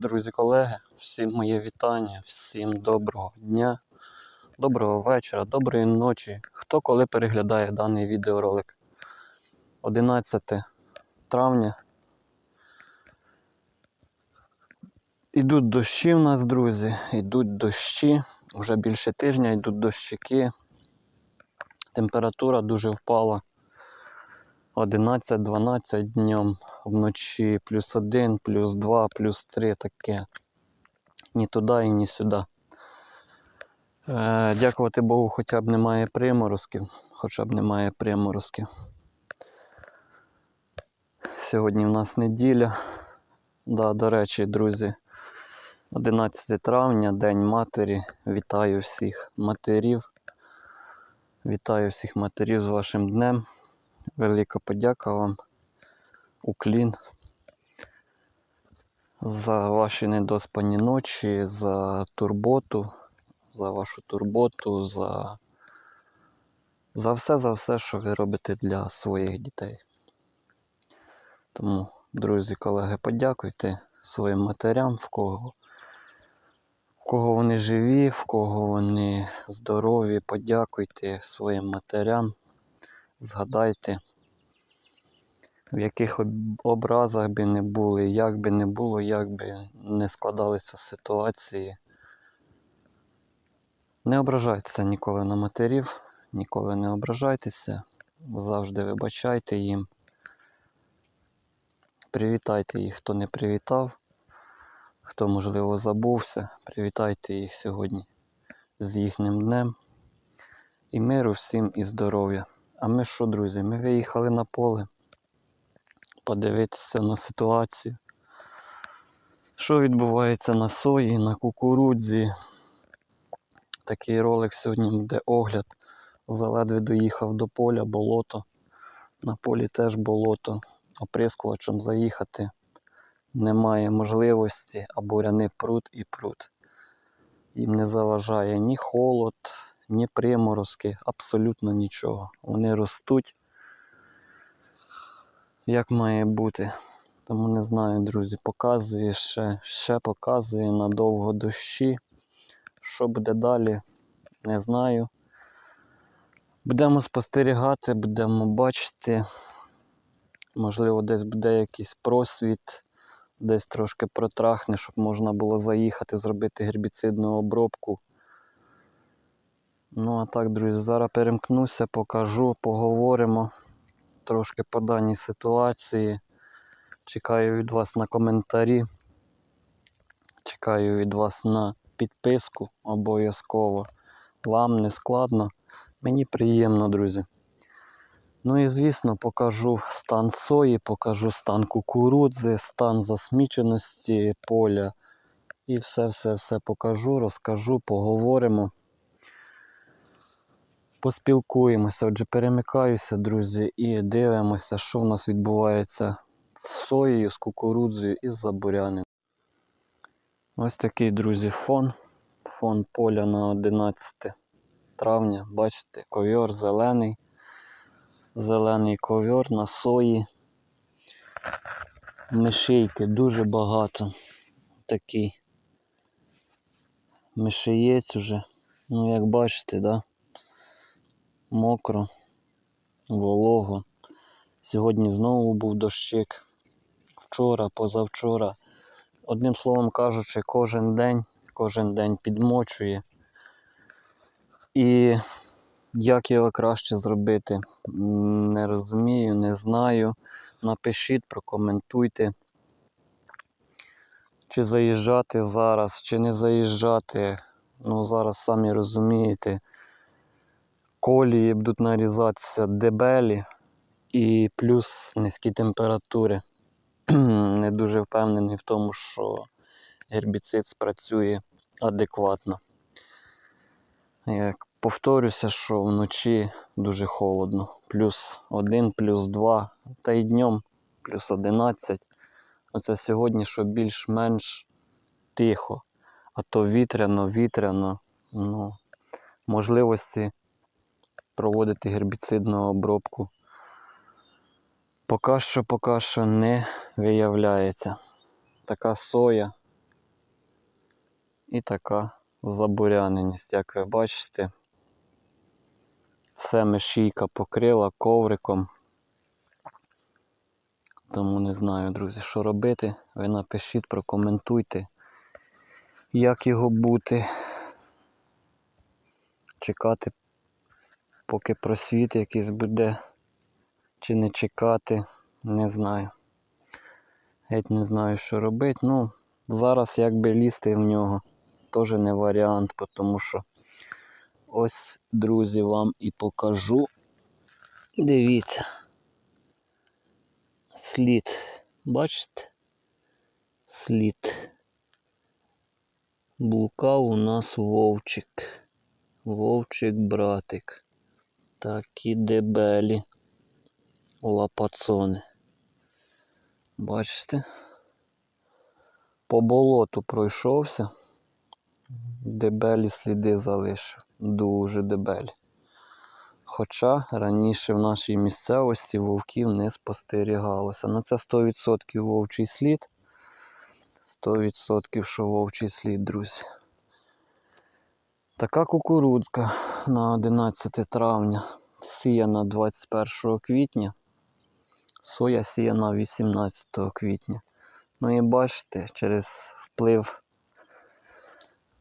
Друзі, колеги, всім моє вітання, всім доброго дня, доброго вечора, доброї ночі. Хто коли переглядає даний відеоролик? 11 травня. Ідуть дощі в нас, друзі, ідуть дощі. Вже більше тижня йдуть дощики. Температура дуже впала. 11-12 днем, вночі плюс 1, плюс 2, плюс 3 таке. Ні туди і ні сюди. Е, дякувати Богу, хоча б немає приморозків. Хоча б немає приморозків. Сьогодні в нас неділя. Да, до речі, друзі, 11 травня, День матері. Вітаю всіх матерів. Вітаю всіх матерів з вашим днем. Велика подяка вам, уклін за ваші недоспані ночі, за турботу, за вашу турботу, за, за все, за все, що ви робите для своїх дітей. Тому, друзі, колеги, подякуйте своїм матерям, в кого, в кого вони живі, в кого вони здорові, подякуйте своїм матерям. Згадайте, в яких образах би не були, як би не було, як би не складалися ситуації. Не ображайтеся ніколи на матерів, ніколи не ображайтеся, завжди вибачайте їм. Привітайте їх, хто не привітав, хто, можливо, забувся. Привітайте їх сьогодні з їхнім днем. І миру всім і здоров'я. А ми що, друзі? Ми виїхали на поле подивитися на ситуацію. Що відбувається на сої, на кукурудзі. Такий ролик сьогодні буде огляд. Заледве доїхав до поля, болото. На полі теж болото. Оприскувачем заїхати немає можливості, а буряни прут і прут. Їм не заважає ні холод, ні приморозки, абсолютно нічого. Вони ростуть, як має бути. Тому не знаю, друзі, показує ще, ще показує надовго дощі. Що буде далі, не знаю. Будемо спостерігати, будемо бачити. Можливо, десь буде якийсь просвіт, десь трошки протрахне, щоб можна було заїхати, зробити гербіцидну обробку. Ну а так, друзі, зараз перемкнуся, покажу, поговоримо трошки по даній ситуації. Чекаю від вас на коментарі. Чекаю від вас на підписку обов'язково. Вам не складно. Мені приємно, друзі. Ну і звісно, покажу стан сої, покажу стан кукурудзи, стан засміченості поля. І все-все-все покажу, розкажу, поговоримо. Поспілкуємося. Отже, перемикаюся, друзі, і дивимося, що в нас відбувається з соєю, з кукурудзою і з забуряним. Ось такий, друзі, фон. Фон поля на 11 травня. Бачите, ковьор зелений. Зелений ковьор на сої. Мишейки дуже багато. Такий мишеєць уже. Ну, як бачите, да? Мокро, волого. Сьогодні знову був дощик. Вчора, позавчора. Одним словом кажучи, кожен день, кожен день підмочує. І як його краще зробити, не розумію, не знаю. Напишіть, прокоментуйте. Чи заїжджати зараз, чи не заїжджати. Ну, зараз самі розумієте, колії будуть нарізатися дебелі і плюс низькі температури. Не дуже впевнений в тому, що гербіцид спрацює адекватно. Як повторюся, що вночі дуже холодно. Плюс 1, плюс 2, та й днем плюс 11. Оце сьогодні, що більш-менш тихо. А то вітряно, вітряно. Ну, можливості проводити гербіцидну обробку поки що, поки що не виявляється. Така соя І така забуряненість, як ви бачите. Все мешійка покрила ковриком. Тому не знаю, друзі, що робити. Ви напишіть, прокоментуйте, як його бути. Чекати, поки просвіт якийсь буде, чи не чекати, не знаю. Геть не знаю, що робити. Ну, зараз якби лізти в нього теж не варіант, тому що ось, друзі, вам і покажу. Дивіться. Слід. Бачите? Слід. Блукав у нас вовчик. Вовчик братик. Такі дебелі лапацони. Бачите? По болоту пройшовся. Дебелі сліди залишив. Дуже дебелі. Хоча раніше в нашій місцевості вовків не спостерігалося. Ну це 100% вовчий слід. 100% що вовчий слід, друзі. Така кукурудзка на 11 травня. Сіяна 21 квітня. Соя сіяна 18 квітня. Ну і бачите, через вплив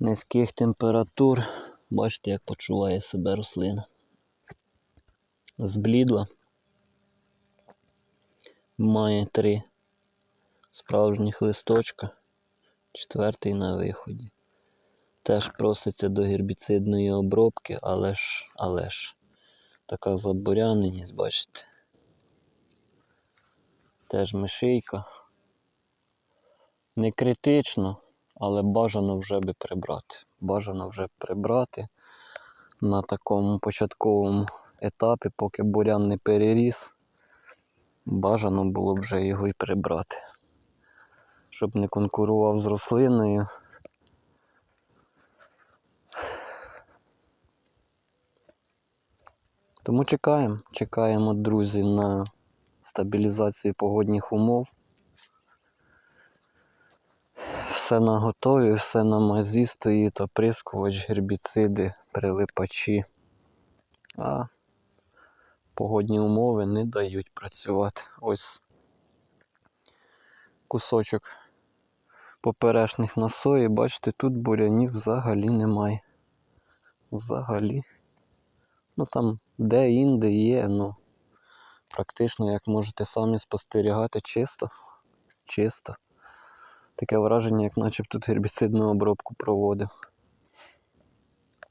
низьких температур, бачите, як почуває себе рослина. Зблідла. Має три справжніх листочка, четвертий на виході. Теж проситься до гербіцидної обробки, але ж, але ж, така забуряненість, бачите. Теж мишийка. Не критично, але бажано вже би прибрати. Бажано вже прибрати на такому початковому етапі, поки бурян не переріс. Бажано було б вже його і прибрати. Щоб не конкурував з рослиною. Тому чекаємо, чекаємо, друзі, на стабілізацію погодних умов. Все на готові, все на мазі стоїть, оприскувач, гербіциди, прилипачі. А погодні умови не дають працювати. Ось кусочок поперечних на сої. Бачите, тут бурянів взагалі немає. Взагалі. Ну там де-інде є, ну практично, як можете самі спостерігати, чисто. Чисто. Таке враження, як наче б тут гербіцидну обробку проводив.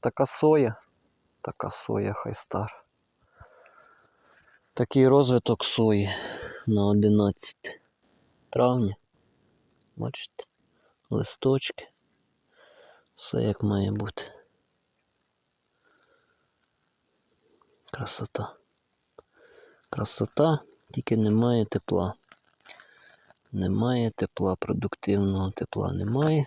Така соя, така соя хай стар. Такий розвиток сої на 11 травня. Бачите, листочки. Все як має бути. Красота. Красота, тільки немає тепла. Немає тепла, продуктивного тепла немає.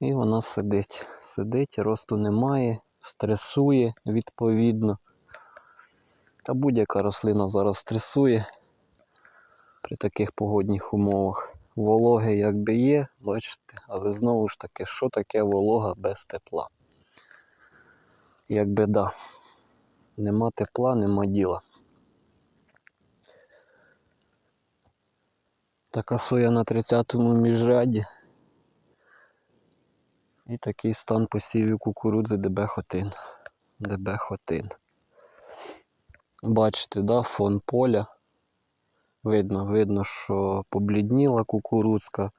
І вона сидить. Сидить, росту немає, стресує відповідно. Та будь-яка рослина зараз стресує при таких погодних умовах. Вологи якби є, бачите, але знову ж таки, що таке волога без тепла? Як біда. Нема тепла, нема діла. Така соя на 30-му міжряді. І такий стан посівів кукурудзи ДБ Хотин. ДБ Хотин. Бачите, да, фон поля. Видно, видно, що поблідніла кукурудзка.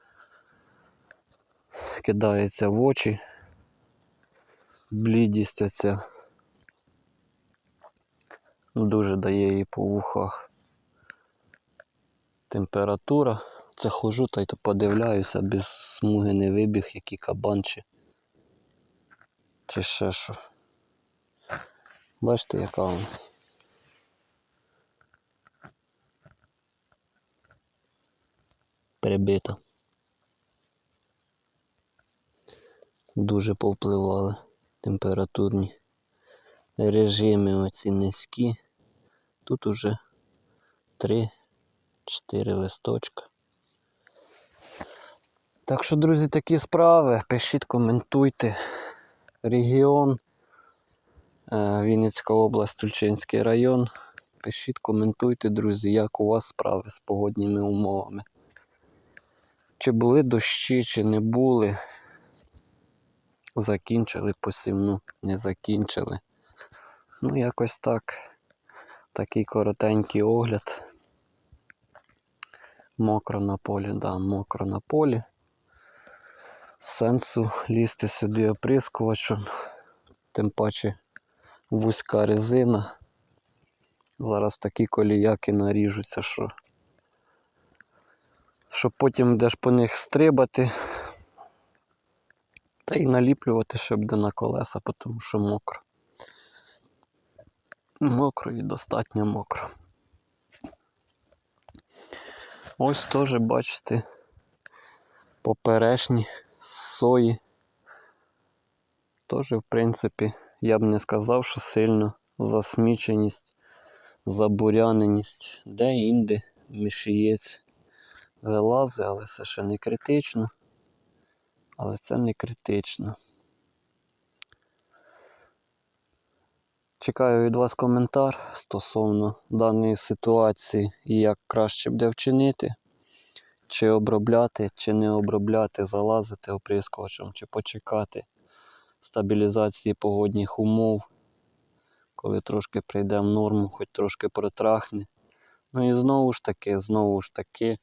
Кидається в очі. Блідість оця. Дуже дає їй по вухах температура. Це хожу та й то подивляюся, без смуги не вибіг, який кабан чи, чи ще що. Бачите, яка вона. Прибита. Дуже повпливали температурні режими оці низькі. Тут уже три. Чотири листочка. Так що, друзі, такі справи. Пишіть, коментуйте. Регіон. е, Вінницька область, Тульчинський район. Пишіть, коментуйте, друзі, як у вас справи з погодніми умовами. Чи були дощі, чи не були. Закінчили посівну, не закінчили. Ну, якось так. Такий коротенький огляд. Мокро на полі, да, мокро на полі. Сенсу лізти сюди оприскувачем. Тим паче вузька резина. Зараз такі коліяки наріжуться, що, що потім йдеш по них стрибати. Та й наліплювати ще буде на колеса, тому що мокро. Мокро і достатньо мокро. Ось теж, бачите, поперешні сої. Теж, в принципі, я б не сказав, що сильно засміченість, забуряненість. Де-інде мішієць вилазить, але це ще не критично. Але це не критично. Чекаю від вас коментар стосовно даної ситуації і як краще буде вчинити. Чи обробляти, чи не обробляти, залазити оприскувачем, чи почекати стабілізації погодних умов, коли трошки прийде в норму, хоч трошки протрахне. Ну і знову ж таки, знову ж таки,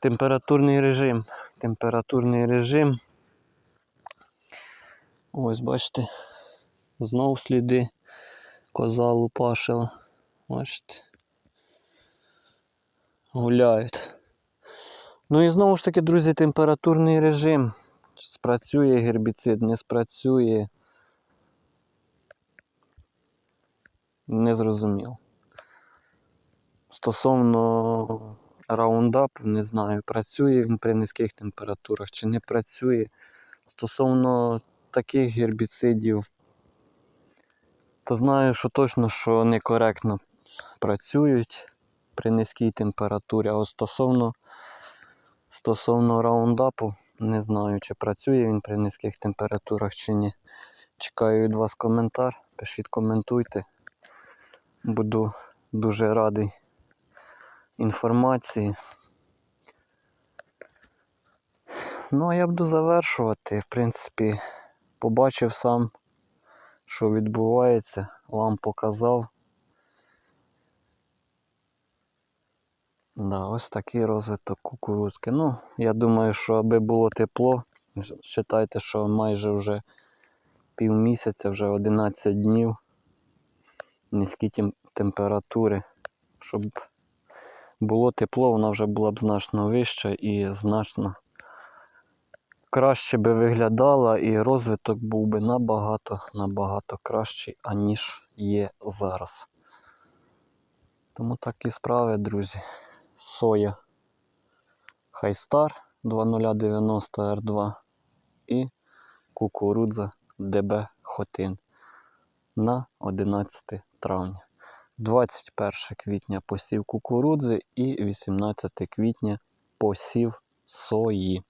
температурний режим. Температурний режим. Ось бачите, знов сліди коза лупашила. Бачите. Гуляють. Ну і знову ж таки, друзі, температурний режим. Спрацює гербіцид, не спрацює. Не зрозуміло. Стосовно раундапу, не знаю, працює він при низьких температурах чи не працює. Стосовно таких гербіцидів, то знаю, що точно що некоректно працюють при низькій температурі. А от стосовно, стосовно раундапу, не знаю, чи працює він при низьких температурах чи ні. Чекаю від вас коментар. Пишіть, коментуйте. Буду дуже радий інформації. Ну, а я буду завершувати. В принципі, побачив сам, що відбувається, вам показав. Да, ось такий розвиток кукурудзки. Ну, я думаю, що аби було тепло, вважайте, що майже вже півмісяця, вже 11 днів низькі температури. Щоб було тепло, вона вже була б значно вища і значно краще би виглядала, і розвиток був би набагато, набагато кращий, аніж є зараз. Тому такі справи, друзі. Соя Хайстар 2090 R2 і кукурудза ДБ Хотин на 11 травня. 21 квітня посів кукурудзи і 18 квітня посів сої.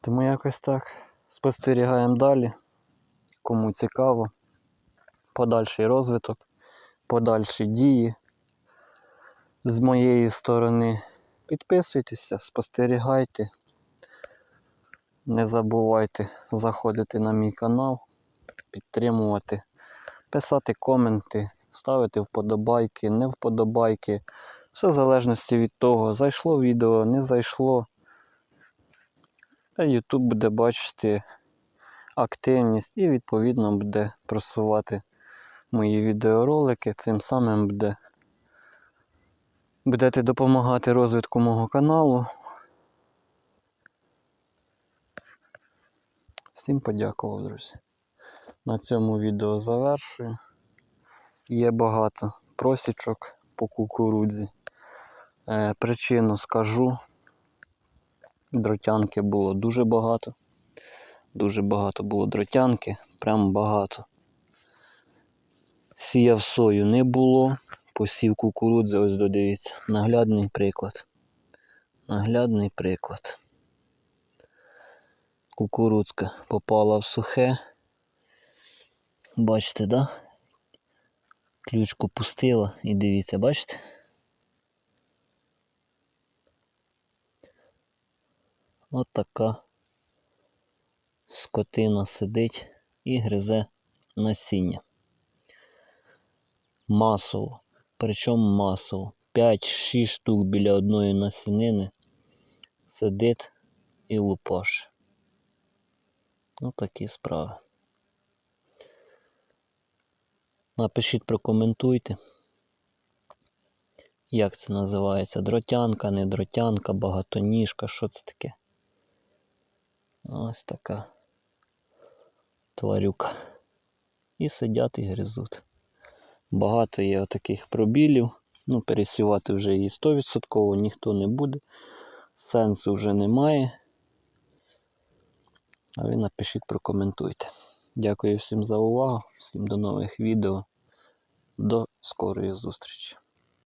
Тому якось так спостерігаємо далі. Кому цікаво, подальший розвиток, подальші дії з моєї сторони. Підписуйтеся, спостерігайте. Не забувайте заходити на мій канал, підтримувати, писати коменти, ставити вподобайки, не вподобайки. Все в залежності від того, зайшло відео, не зайшло. А YouTube буде бачити активність і відповідно буде просувати мої відеоролики. Цим самим буде будете допомагати розвитку мого каналу. Всім подякував, друзі. На цьому відео завершую. Є багато просічок по кукурудзі. Е, причину скажу. Дротянки було дуже багато. Дуже багато було дротянки, прям багато. Сіяв сою не було, посів кукурудзи, ось додивіться. Наглядний приклад. Наглядний приклад. Кукурудзка попала в сухе. Бачите, да? Ключку пустила і дивіться, бачите? От така скотина сидить і гризе насіння. Масово. Причому масово. 5-6 штук біля одної насінини сидить і лупаш. Ну такі справи. Напишіть, прокоментуйте. Як це називається? Дротянка, не дротянка, багатоніжка, що це таке? Ось така тварюка. І сидять і гризуть. Багато є таких пробілів. Ну, пересівати вже її 100% ніхто не буде. Сенсу вже немає. А ви напишіть, прокоментуйте. Дякую всім за увагу, всім до нових відео. До скорої зустрічі!